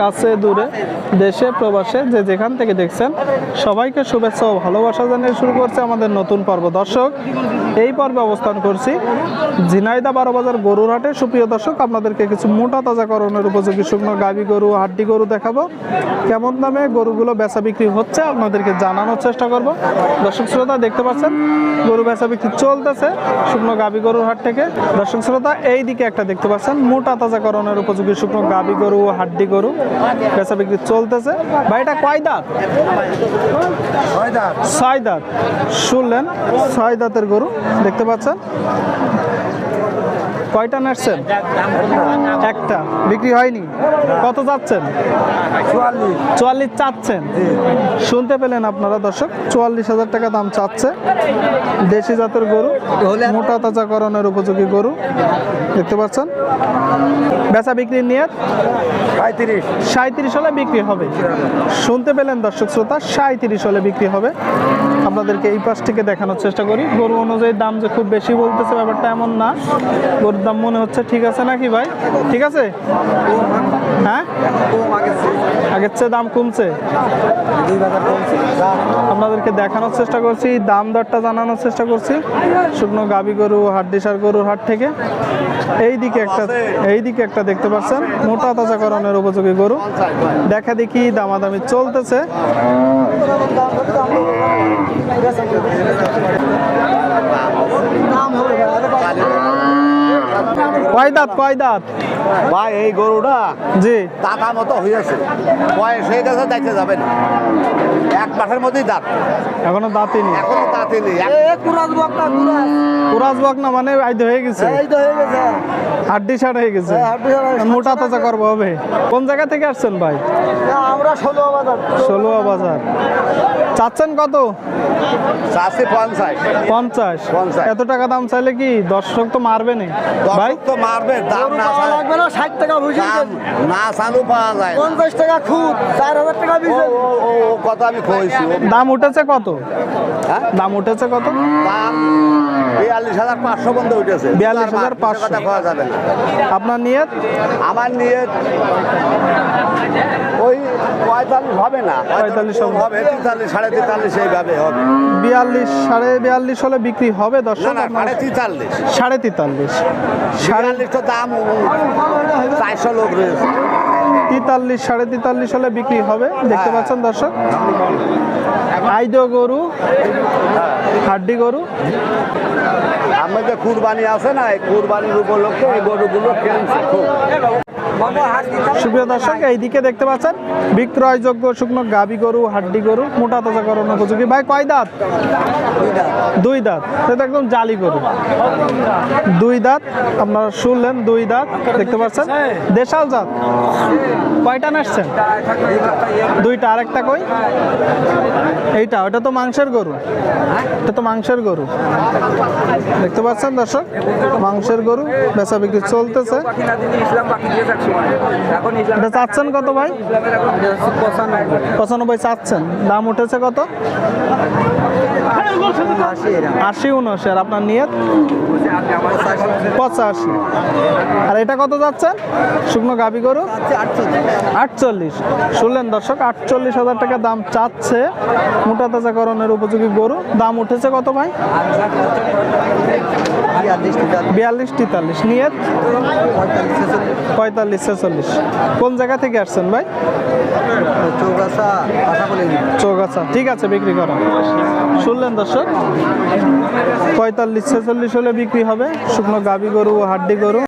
কাছে, দূরে, দেশে, প্রবাসে, যে যেখান থেকে দেখছেন, সবাইকে শুভেচ্ছা ও ভালোবাসা জানিয়ে শুরু করছে আমাদের নতুন পর্ব। দর্শক, এই পর্বে অবস্থান করছি ঝিনাইদা বারো বাজার গরুর হাটে সুপ্রিয় দর্শক, আপনাদেরকে কিছু মোটা তাজাকরণের উপযোগী শুকনো গাবি গরু, হাড্ডি গরু দেখাবো। কেমন দামে গরুগুলো বেচা বিক্রি হচ্ছে আপনাদেরকে জানানোর চেষ্টা করব। দর্শক শ্রোতা, দেখতে পাচ্ছেন, গরু বেচা বিক্রি চলতেছে শুকনো গাবি গরুর হাট থেকে। দর্শক শ্রোতা এই দিকে একটা দেখতে পাচ্ছেন, মোটা তাজাকরণের উপযোগী শুকনো গাবি গরু, হাড্ডি গরু। বেচা বিক্রি চলতেছে। ভাই এটা কয় দাঁত? ছয় দাঁত। শুনলেন ছয় দাঁতের গরু দেখতে পাচ্ছেন? কয়টা নাড়ছেন? একটা। বিক্রি হয়নি? কত চাচ্ছেন চুয়াল্লিশ। চাচ্ছেন? শুনতে পেলেন আপনারা দর্শক? চুয়াল্লিশ হাজার টাকা দাম চাচ্ছে। দেশি জাতের গরু মোটা তাজাকরণের উপযোগী গরু দেখতে পাচ্ছেন? বেচা বিক্রির নিয়ে পঁয়ত্রিশ। সাঁত্রিশ হলে বিক্রি হবে। শুনতে পেলেন দর্শক শ্রোতা, সাঁত্রিশ হলে বিক্রি হবে। আপনাদেরকে এই পাশ থেকে দেখানোর চেষ্টা করি। গরু অনুযায়ী দাম যে খুব বেশি বলতেছে ব্যাপারটা এমন না। গরুর দাম মনে হচ্ছে ঠিক আছে নাকি ভাই? ঠিক আছে? হ্যাঁ? আগের চেয়ে দাম কমছে? আপনাদেরকে দেখানোর চেষ্টা করছি, দাম দরটা জানানোর চেষ্টা করছি। শুকনো গাবি গরু, হাড্ডিসার গরুর হাট থেকে। এই দিকে একটা এই দিকে একটা দেখতে পাচ্ছেন। মোটা তাজাকরণের উপযোগী গরু। দেখা দেখি দামাদামি চলতেছে। কয় দাঁত? ভাই এই গরুটা জি। দাঁতা মতো হয়েছে বয়স হয়ে গেছে দেখতে যাবে না। এক মাসের মধ্যেই দাঁত। এখনও দাঁতই নেই। এখনও দাঁতই নেই। কুরাজ বক না মানে আইতে হয়ে গেছে। হাড্ডি সার হয়ে গেছে। মোটা তাজা করব হবে। কোন জায়গা থেকে আসছেন ভাই? আমরা ষোলো বাজার। ষোলোয়া বাজার। চাচ্ছেন কত? চাষি পঞ্চাশ। পঞ্চাশ। পঞ্চাশ। এত টাকা দাম চাইলে কি দর্শক তো মারবে না? ভাই? তো মারবে দাম না লাগবে না ষাট টাকা দাম না চালু পাওয়া যায় পঞ্চাশ টাকা খুদ চার হাজার টাকা আমি কইছি দাম উঠেছে কত? হ্যাঁ? দাম উঠেছে কত? দাম বিয়াল্লিশ হাজার পাঁচশো বন্ধ উঠেছে। 42,500 কথা পাওয়া যাবে আপনার নিয়ত? আমার নিয়ে ওই পঁয়তাল্লিশ হবে না। 45 হবে। তেতাল্লিশ সাড়ে তেতাল্লিশ এইভাবে হবে। বিয়াল্লিশ সাড়ে বিয়াল্লিশ হলে বিক্রি হবে দর্শক সাড়ে তেতাল্লিশ। সাড়ে তেতাল্লিশ। সাড়ে তো দাম চারশো লোক রয়েছে। তেতাল্লিশ সাড়ে তেতাল্লিশ হলে বিক্রি হবে দেখতে হ্যাঁ। পাচ্ছেন দর্শক? আইদো গরু হাড্ডি গরু। আমার যে কুরবানি আছে না এই কুরবানির উপলক্ষে এই গরুগুলো কিনছে খুব। সুপ্রিয় দর্শক এইদিকে দেখতে পাচ্ছেন, বিক্রয়যোগ্য শুকনো গাবি গরু, হাড্ডি গরু, মোটা তাজা করণ উপযোগী। ভাই, কয় দাঁত? দুই দাঁত। সেটা একদম জালি গরু। দুই দাঁত, আপনারা শুনলেন, দুই দাঁত, দেখতে পাচ্ছেন। দেশাল জাত। কয়টা নাচছেন? দুইটা, আরেকটা কই? এইটা, ওটা তো মাংসের গরু। এটা তো মাংসের গরু। দেখতে পাচ্ছেন দর্শক, মাংসের গরু, বেচা বিক্রি চলতেছে। এটা চাচ্ছেন কত ভাই? পঁচানব্বই চাচ্ছেন। দাম উঠেছে কত? আশি উনআশি আর আপনার নিয়ত? পঁচাশি। আর এটা কত যাচ্ছেন? শুকনো গাবি গরু? আটচল্লিশ। শুনলেন দর্শক, আটচল্লিশ হাজার টাকা দাম চাচ্ছে মোটা তাজাকরণের উপযোগী গরু। দাম উঠেছে কত ভাই? বিয়াল্লিশ তেতাল্লিশ নিয়ে পঁয়তাল্লিশ ছেচল্লিশ। কোন জায়গা থেকে আসছেন ভাই? চৌগাছা চৌগাছা। ঠিক আছে বিক্রি করা। শুনলেন দর্শক? পঁয়তাল্লিশ ছেচল্লিশ হলে বিক্রি হবে। শুকনো গাবি গরু হাড্ডি গরু।